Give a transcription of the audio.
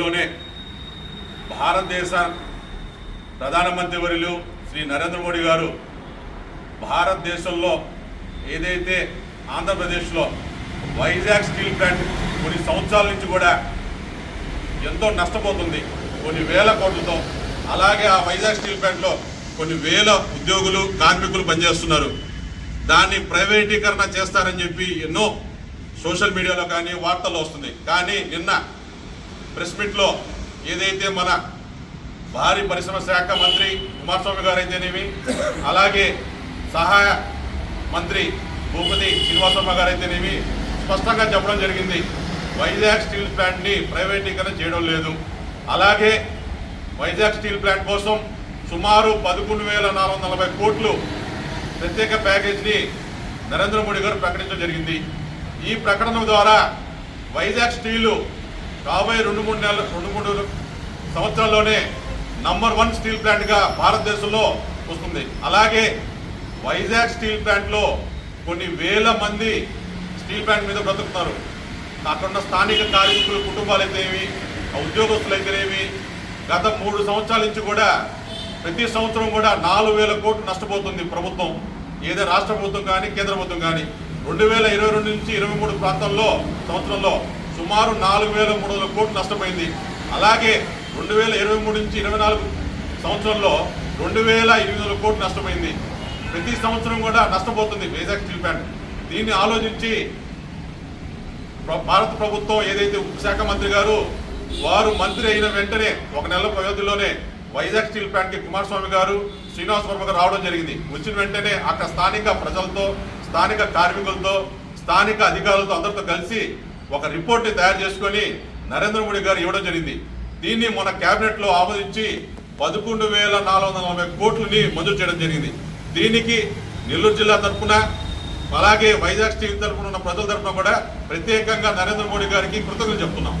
రోజుల్లోనే భారతదేశ ప్రధానమంత్రి వర్యులు శ్రీ నరేంద్ర మోడీ గారు భారతదేశంలో ఏదైతే ఆంధ్రప్రదేశ్లో వైజాగ్ స్టీల్ ప్లాంట్ కొన్ని సంవత్సరాల నుంచి కూడా ఎంతో నష్టపోతుంది. కొన్ని వేల కోట్లతో అలాగే ఆ వైజాగ్ స్టీల్ ప్లాంట్లో కొన్ని వేల ఉద్యోగులు కార్మికులు పనిచేస్తున్నారు. దాన్ని ప్రైవేటీకరణ చేస్తారని చెప్పి ఎన్నో సోషల్ మీడియాలో కానీ వార్తల్లో వస్తుంది. కానీ నిన్న ప్రెస్ మీట్లో ఏదైతే మన భారీ పరిశ్రమ శాఖ మంత్రి కుమారస్వామి గారు అయితేనేమి అలాగే సహాయ మంత్రి భూపతి శ్రీనివాసమ్మ గారు అయితేనేమి స్పష్టంగా చెప్పడం జరిగింది. వైజాగ్ స్టీల్ ప్లాంట్ని ప్రైవేటీకరణ చేయడం లేదు. అలాగే వైజాగ్ స్టీల్ ప్లాంట్ కోసం సుమారు పదకొండు వేల నాలుగు వందల నలభై కోట్లు ప్రత్యేక ప్యాకేజీని నరేంద్ర మోడీ గారు ప్రకటించడం జరిగింది. ఈ ప్రకటన ద్వారా వైజాగ్ స్టీలు రాబోయే రెండు మూడు నెలలు రెండు మూడు సంవత్సరాల్లోనే నంబర్ వన్ స్టీల్ ప్లాంట్గా భారతదేశంలో వస్తుంది. అలాగే వైజాగ్ స్టీల్ ప్లాంట్లో కొన్ని వేల మంది స్టీల్ ప్లాంట్ మీద బ్రతుకుతున్నారు అక్కడున్న స్థానిక కార్మికుల కుటుంబాలు అయితేనేమి ఉద్యోగస్తులు అయితేనేవి గత మూడు సంవత్సరాల నుంచి కూడా ప్రతి సంవత్సరం కూడా నాలుగు వేల కోట్లు నష్టపోతుంది ప్రభుత్వం. ఏదో రాష్ట్ర ప్రభుత్వం కానీ కేంద్ర ప్రభుత్వం కానీ. రెండు వేల ఇరవై రెండు నుంచి ఇరవై మూడు ప్రాంతంలో సంవత్సరంలో సుమారు నాలుగు వేల మూడు వందల కోట్లు నష్టపోయింది. అలాగే రెండు వేల ఇరవై మూడు నుంచి ఇరవై నాలుగు సంవత్సరంలో రెండు వేల ఎనిమిది వందల కోట్లు నష్టపోయింది. ప్రతి సంవత్సరం కూడా నష్టపోతుంది వైజాగ్ స్టీల్ ప్లాంట్ దీన్ని ఆలోచించి భారత ప్రభుత్వం ఏదైతే ఉపశాఖ మంత్రి గారు వారు మంత్రి అయిన వెంటనే ఒక నెల వ్యవధిలోనే వైజాగ్ స్టీల్ ప్లాంట్కి కుమారస్వామి గారు శ్రీనివాస వర్మ గారు రావడం జరిగింది. వచ్చిన వెంటనే అక్కడ స్థానిక ప్రజలతో స్థానిక కార్మికులతో స్థానిక అధికారులతో అందరితో కలిసి ఒక రిపోర్ట్ని తయారు చేసుకొని నరేంద్ర మోడీ గారు ఇవ్వడం జరిగింది. దీన్ని మన క్యాబినెట్లో ఆమోదించి పదకొండు వేల నాలుగు వందల నలభై కోట్లని మంజూరు చేయడం జరిగింది. దీనికి నెల్లూరు జిల్లా తరఫున అలాగే వైజాగ్ స్టీల్ తరఫున ఉన్న ప్రజల తరఫున కూడా ప్రత్యేకంగా నరేంద్ర మోడీ గారికి కృతజ్ఞతలు చెప్తున్నాం.